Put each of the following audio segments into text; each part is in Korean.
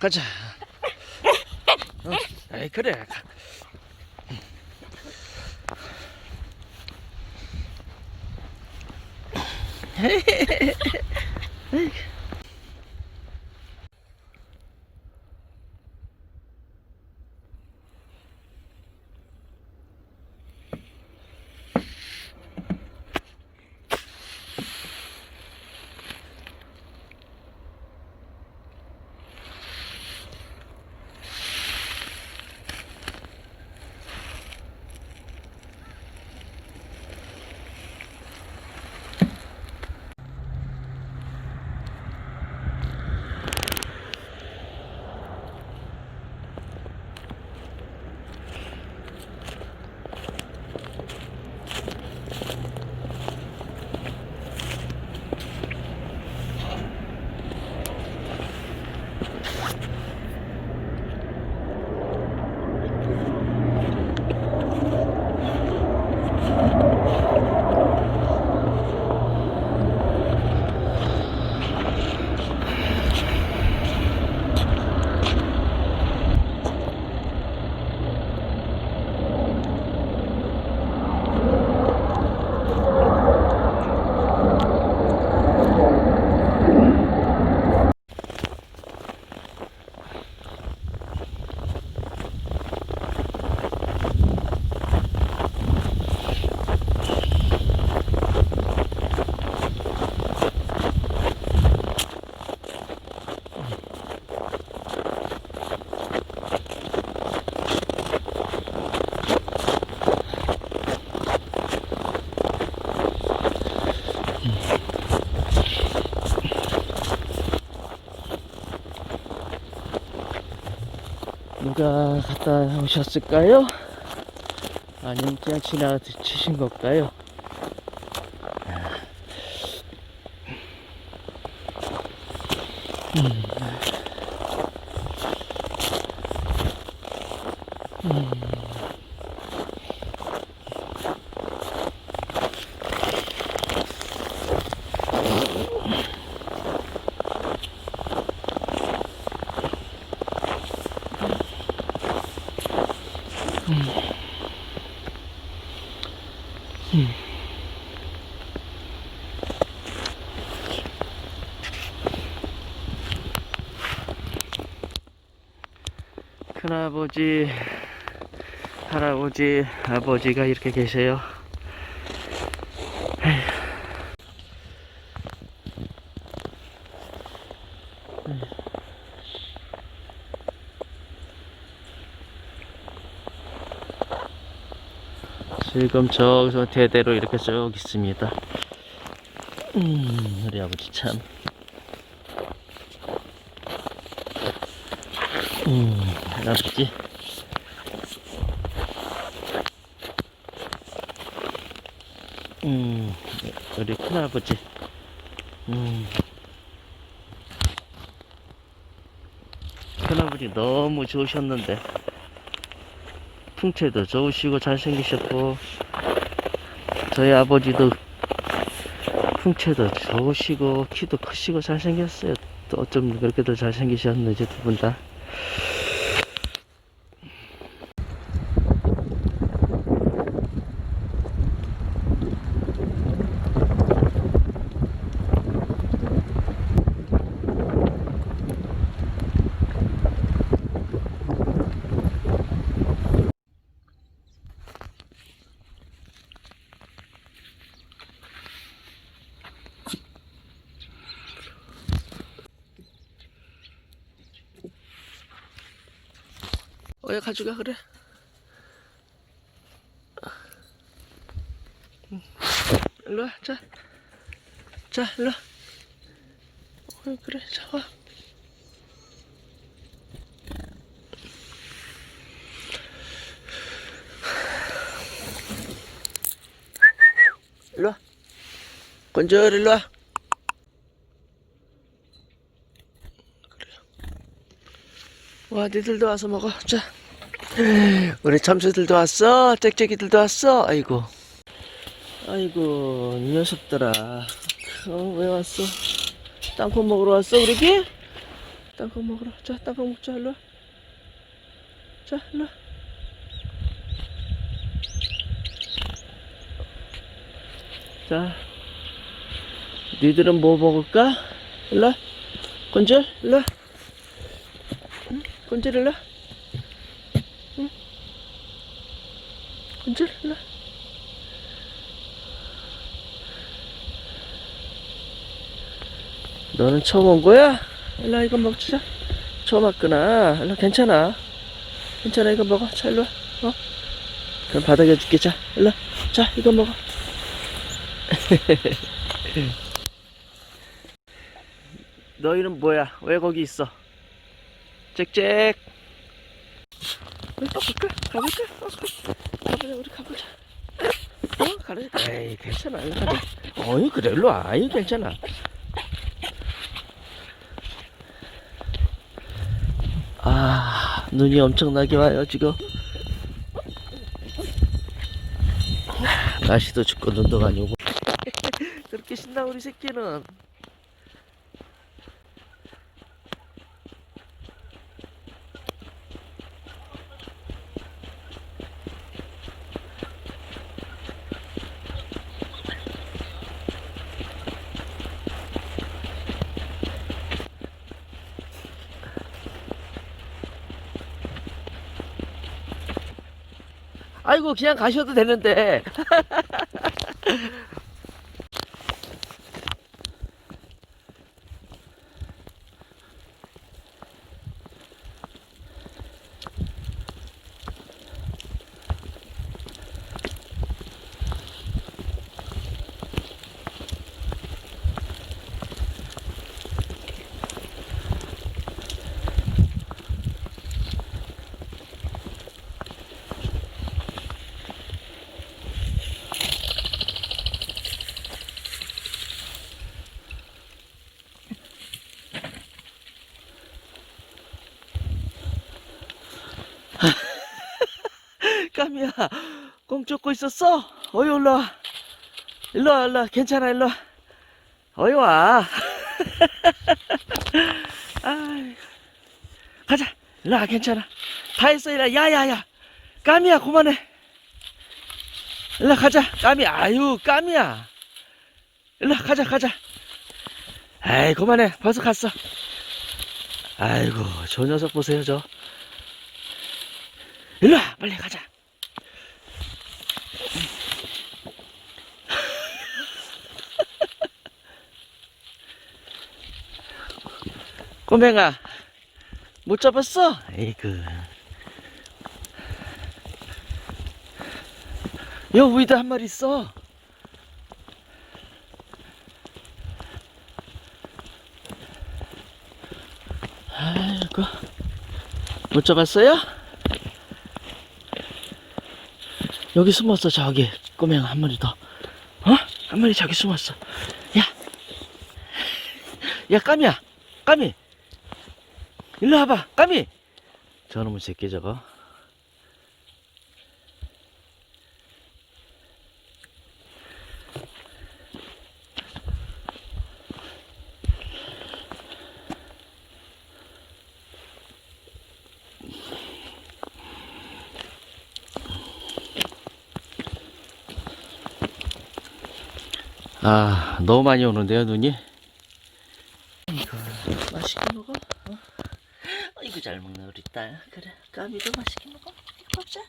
가자. 어, 에이 그래. 누가 갖다 오셨을까요? 아니면 그냥 지나치신 걸까요? 큰아버지, 할아버지, 아버지가 이렇게 계세요. 지금 저기서 대대로 이렇게 쭉 있습니다. 음, 우리 아버지 참. 음, 할아버지. 음, 우리 큰아버지. 음. 큰아버지 너무 좋으셨는데. 풍채도 좋으시고 잘생기셨고, 저희 아버지도 풍채도 좋으시고, 키도 크시고 잘생겼어요. 또 어쩜 그렇게도 잘생기셨는지 두 분 다. 어야 가져가 그래. 응. 일로 와, 자, 자, 일로 와. 어, 그래, 자 와. 일로 와. 건져 일로 와. 와, 니들도 와서 먹어. 자. 우리 참새들도 왔어. 짹짹이들도 왔어. 아이고. 아이고, 이 녀석들아. 어, 왜 왔어? 땅콩 먹으러 왔어, 우리 기? 땅콩 먹으러. 자, 땅콩 먹자, 일로 와. 자, 일로 와. 자, 니들은 뭐 먹을까? 일로 와. 곤질, 일로 와. 응? 곤질, 일로 와. 응? 곤질, 일로 와. 너는 처음 온 거야? 일로 와, 이거 먹자. 처음 왔구나. 일로 와, 괜찮아. 괜찮아, 이거 먹어. 자, 일로 와. 어? 그럼 바닥에 줄게. 자, 일로 와. 자, 이거 먹어. 너희는 뭐야? 왜 거기 있어? 짹짹. 우리 또 갈까? 가볼까? 어, 가- 가보자, 우리 가보자. 어, 가래. 에이, 괜찮아. 일로 가자. 어이, 그래, 일로 와. 아이, 괜찮아. 아, 눈이 엄청나게 와요, 지금. 날씨도 춥고 눈도 많이 오고. 그렇게 신나, 우리 새끼는. 아이고, 그냥 가셔도 되는데. 까미야, 꽁 쫓고 있었어? 어이, 올라 와. 일로 와, 일로 와. 괜찮아, 일로 와. 어이, 와. 가자. 일로 와, 괜찮아. 다 했어, 일로 와. 야, 야, 야. 까미야, 그만해. 일로 와, 가자. 까미, 아유, 까미야. 일로 와, 가자, 가자. 아이, 그만해. 벌써 갔어. 아이고, 저 녀석 보세요, 저. 일로 와, 빨리 가자. 꼬맹아, 못 잡았어? 에이그. 여 위도 한 마리 있어. 아이고. 못 잡았어요? 여기 숨었어, 저기. 꼬맹아, 한 마리 더. 어? 한 마리 저기 숨었어. 야. 야, 까미야. 까미. 일로 와봐, 까미. 저놈의 새끼 저거. 아, 너무 많이 오는데요, 눈이? 이거 맛있게 먹어. 어? 아이고 잘 먹네 우리 딸. 그래, 까미도 맛있게 먹어. 이거 먹자.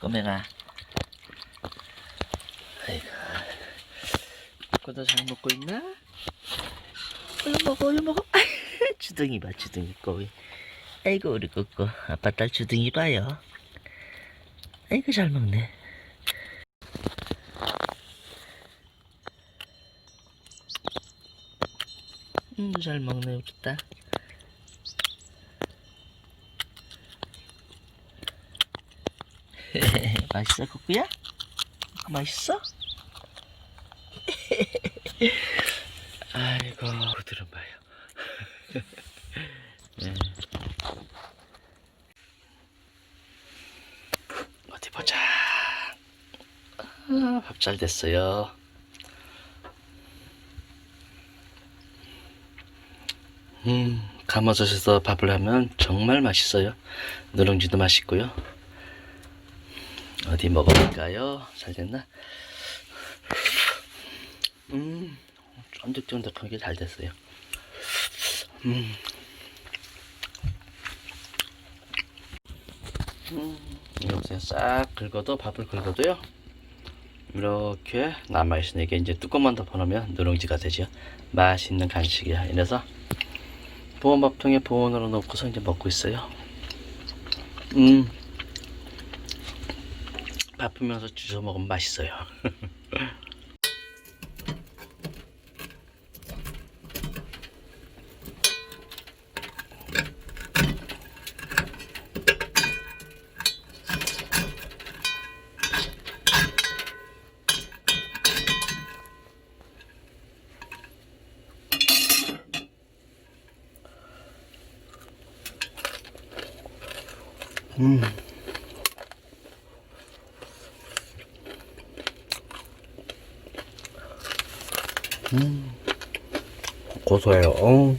꼬맹아. 아이고, 꼬도 잘 먹고 있나? 어여 먹어, 어여 먹어. 주둥이 봐, 주둥이 꼬이. 아이고 우리 꼬꼬, 아빠 딸 주둥이 봐요. 아이고 잘 먹네. 음, 잘 먹네, 우리 딸. 맛있어? 코코 맛있어? 아이고, 그들은 봐요. 네. 어디 보자. 아, 밥잘 됐어요. 음, 감아젖에서 밥을 하면 정말 맛있어요. 누룽지도 맛있고요. 어디 먹어볼까요? 잘 됐나? 음, 쫀득쫀득하게 잘 됐어요. 음. 음, 이렇게 싹 긁어도 밥을 긁어도요. 이렇게 남아있으니 이게 이제 뚜껑만 덮어놓으면 누룽지가 되죠. 맛있는 간식이야. 이래서 보온밥통에 보온으로 넣고서 이제 먹고 있어요. 음, 바쁘면서 주워 먹으면 맛있어요. 음. 음. 고소해요. 어.